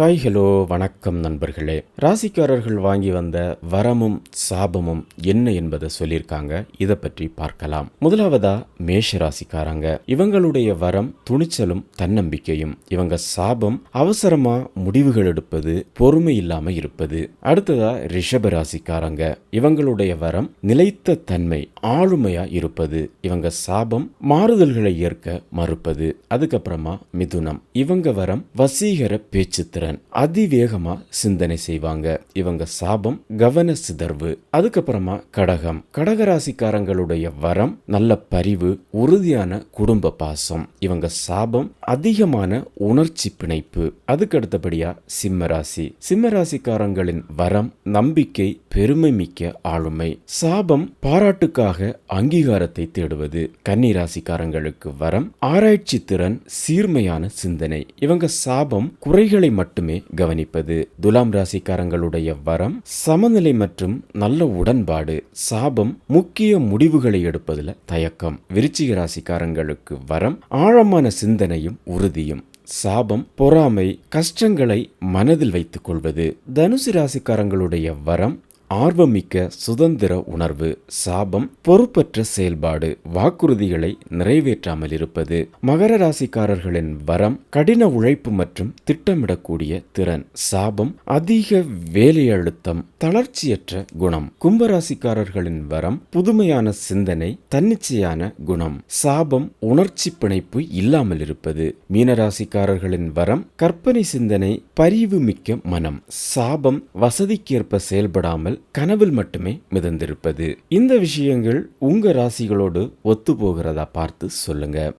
Hi hello வணக்கம் நண்பர்களே. ராசிக்காரர்கள் வாங்கி வந்த வரமும் சாபமும் என்ன என்பதை சொல்லியிருக்காங்க. இதை பற்றி பார்க்கலாம். முதலாவதா மேஷ ராசிக்காரங்க. இவங்களுடைய வரம் துணிச்சலும் தன்னம்பிக்கையும். இவங்க சாபம் அவசரமா முடிவுகள் எடுப்பது பொறுமை இல்லாம இருப்பது. அடுத்ததா ரிஷப ராசிக்காரங்க. இவங்களுடைய வரம் நிலைத்த தன்மை ஆளுமையா இருப்பது. இவங்க சாபம் மாறுதல்களை ஏற்க மறுப்பது. அதுக்கப்புறமா மிதுனம். இவங்க வரம் வசீகர பேச்சுத்திறன் அதிவேகமா சிந்தனை செய்வாங்க. இவங்க சாபம் கவன சிதர்வு அதுக்கப்புறமா கடகம். கடகராசிக்காரங்களுடைய வரம் நல்ல பரிவு உறுதியான குடும்ப பாசம். இவங்க சாபம் அதிகமான உணர்ச்சி பிணைப்பு. அதுக்கு அடுத்தபடியா சிம்மராசி. சிம்மராசிக்காரங்களின் வரம் நம்பிக்கை பெருமை மிக்க ஆளுமை. சாபம் பாராட்டுக்காக அங்கீகாரத்தை தேடுவது. கன்னி ராசிக்காரங்களுக்கு வரம் ஆராய்ச்சி திறன் சீர்மையான சிந்தனை. இவங்க சாபம் குறைகளை மட்டுமே கவனிப்பது. துலாம் ராசிக்காரங்களுடைய வரம் சமநிலை மற்றும் நல்ல உடன்பாடு. சாபம் முக்கிய முடிவுகளை எடுப்பதில் தயக்கம். விருச்சிக ராசிக்காரங்களுக்கு வரம் ஆழமான சிந்தனையும் உறுதியும். சாபம் பொறாமை கஷ்டங்களை மனதில் வைத்துக் கொள்வது. தனுசு ராசிக்காரங்களுடைய வரம் ஆர்வமிக்க சுதந்திர உணர்வு சாபம் பொறுப்பற்ற செயல்பாடு வாக்குறுதிகளை நிறைவேற்றாமல் இருப்பது மகர ராசிக்காரர்களின் வரம் கடின உழைப்பு மற்றும் திட்டமிடக்கூடிய திறன் சாபம் அதிக வேலை அழுத்தம் தளர்ச்சியற்ற குணம். கும்பராசிக்காரர்களின் வரம் புதுமையான சிந்தனை தன்னிச்சையான குணம். சாபம் உணர்ச்சி பிணைப்பு இல்லாமல் இருப்பது. மீனராசிக்காரர்களின் வரம் கற்பனை சிந்தனை பரிவு மிக்க மனம். சாபம் வசதிக்கேற்ப செயல்படாமல் கனவில் மட்டுமே மிதந்திருப்பது. இந்த விஷயங்கள் உங்க ராசிகளோடு ஒத்து போகிறதா பார்த்து சொல்லுங்க.